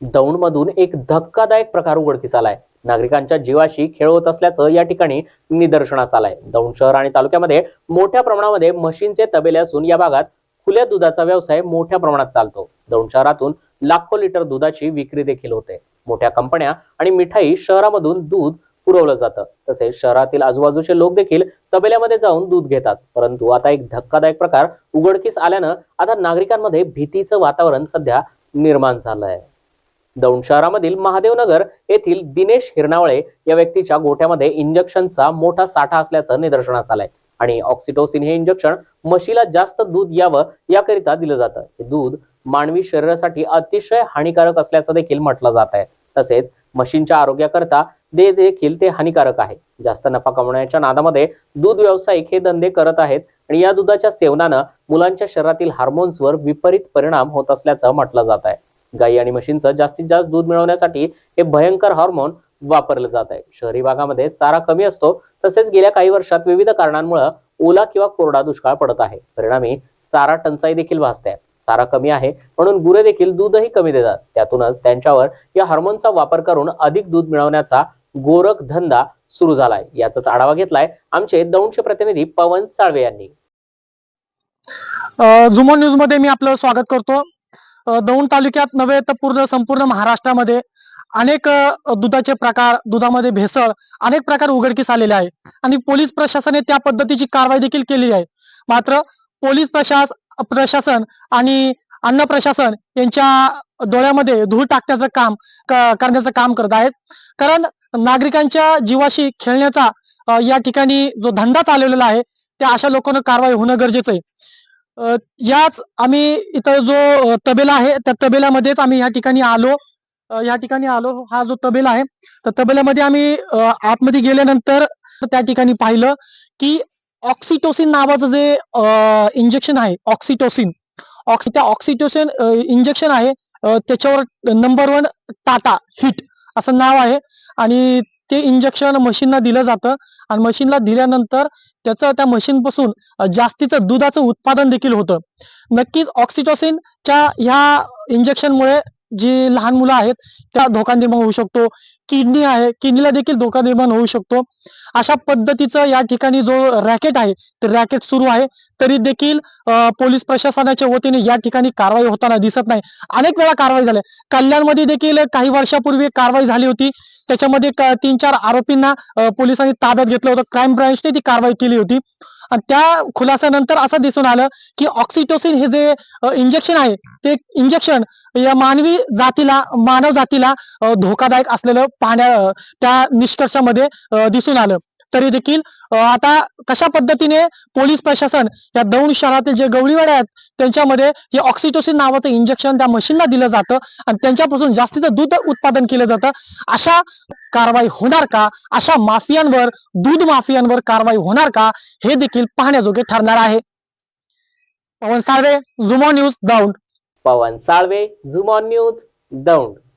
दौंडमधून एक धक्कादायक प्रकार उघडकीस आलाय. नागरिकांच्या जीवाशी खेळ होत असल्याचं या ठिकाणी निदर्शनास आलंय. दौंड शहर आणि तालुक्यामध्ये मोठ्या प्रमाणामध्ये म्हशींचे तबेले असून या भागात खुल्या दुधाचा व्यवसाय मोठ्या प्रमाणात चालतो. दौंड शहरातून लाखो लिटर दुधाची विक्री देखील होते. मोठ्या कंपन्या आणि मिठाई शहरामधून दूध पुरवलं जातं. तसेच शहरातील आजूबाजूचे लोक देखील तबेल्यामध्ये जाऊन दूध घेतात. परंतु आता एक धक्कादायक प्रकार उघडकीस आल्यानं आता नागरिकांमध्ये भीतीचं वातावरण सध्या निर्माण झालंय. दौंड शहरामधील महादेवनगर येथील दिनेश हिरनावळे या व्यक्तीच्या गोठ्यामध्ये इंजेक्शनचा मोठा साठा असल्याचं निदर्शनास आलंय. आणि ऑक्सिटोसिन हे इंजेक्शन म्हशीला जास्त दूध यावं याकरिता दिलं जातं. हे दूध मानवी शरीरासाठी अतिशय हानिकारक असल्याचं देखील म्हटलं जात आहे. तसेच म्हशींच्या आरोग्याकरता दे देखील ते हानिकारक आहे. जास्त नफा कमवण्याच्या नादामध्ये दूध व्यावसायिक हे धंदे करत आहेत आणि या दुधाच्या सेवनानं मुलांच्या शरीरातील हार्मोन्सवर विपरीत परिणाम होत असल्याचं म्हटलं जात आहे. गाई आणि म्हशींचं जास्तीत जास्त दूध मिळवण्यासाठी हे भयंकर हॉर्मोन वापरलं जात आहे. शहरी भागामध्ये चारा कमी असतो तसेच गेल्या काही वर्षात विविध कारणांमुळे ओला किंवा कोरडा दुष्काळ पडत आहे. परिणामी चारा टंचाई देखील भासते चारा कमी आहे म्हणून गुरे देखील दूधही कमी देतात. त्यातूनच त्यांच्यावर या हार्मोनचा वापर करून अधिक दूध मिळवण्याचा गोरख धंदा सुरू झालाय. याचाच आढावा घेतलाय आमचे दौंडचे प्रतिनिधी पवन साळवे यांनी. झुमो न्यूजमध्ये मी आपलं स्वागत करतो. दौंड तालुक्यात नव्हे तर पूर्ण संपूर्ण महाराष्ट्रामध्ये अनेक दुधाचे प्रकार दुधामध्ये भेसळ अनेक प्रकार उघडकीस आलेले आहे. आणि पोलीस प्रशासनाने त्या पद्धतीची कारवाई देखील केलेली आहे. मात्र पोलीस प्रशास प्रशासन आणि अन्न प्रशासन यांच्या डोळ्यामध्ये धूळ टाकण्याचं काम करण्याचं काम करत आहेत. कारण नागरिकांच्या जीवाशी खेळण्याचा या ठिकाणी जो धंदा चालवलेला आहे त्या अशा लोकांना कारवाई होणं गरजेचं आहे. याच आम्ही इथं जो तबेला आहे त्या तबेल्यामध्येच आम्ही या ठिकाणी आलो. या ठिकाणी आलो. हा जो तबेला आहे तर तबेल्यामध्ये आम्ही आतमध्ये गेल्यानंतर त्या ठिकाणी पाहिलं की ऑक्सिटोसिन नावाचं जे इंजेक्शन आहे ऑक्सिटोसिन ऑक्सि त्या ऑक्सिटोसिन इंजेक्शन आहे त्याच्यावर नंबर वन टाटा हिट असं नाव आहे. आणि ते इंजेक्शन मशीनला दिलं जातं. आणि मशीनला दिल्यानंतर त्याचं त्या मशीन पासून जास्तीचं दुधाचं उत्पादन देखील होतं. नक्कीच ऑक्सिटोसिनच्या ह्या इंजेक्शनमुळे जी लहान मुलं आहेत त्या धोका निर्माण होऊ शकतो. किडनी आहे किडनीला देखील धोका निर्माण होऊ शकतो. अशा पद्धतीचा या ठिकाणी जो रॅकेट आहे ते रॅकेट सुरू आहे. तरी देखील पोलीस प्रशासनाच्या वतीने या ठिकाणी कारवाई होताना दिसत नाही. अनेक वेळा कारवाई झाल्या कल्याणमध्ये देखील काही वर्षापूर्वी कारवाई झाली होती. त्याच्यामध्ये तीन चार आरोपींना पोलिसांनी ताब्यात घेतलं होतं. क्राईम ब्रांचने ती कारवाई केली होती. आणि त्या खुलासानंतर असं दिसून आलं की ऑक्सिटोसिन हे जे इंजेक्शन आहे ते इंजेक्शन या मानवी जातीला मानव जातीला धोकादायक असलेलं पाहण्या त्या निष्कर्षामध्ये दिसून आलं. तरी देखील आता कशा पद्धतीने पोलीस प्रशासन या दौंड शहरातील जे गवळीवाडे आहेत त्यांच्यामध्ये हे ऑक्सिटोसिन नावाचं इंजेक्शन त्या मशीनला दिलं जातं आणि त्यांच्यापासून जास्तीचं दूध उत्पादन केलं जातं. अशा कारवाई होणार का? अशा माफियांवर दूध माफियांवर कारवाई होणार का? हे देखील पाहण्याजोगे ठरणार आहे. पवन साळवे झुमो न्यूज दौंड. पवन साळवे झुमॉन न्यूज दौंड.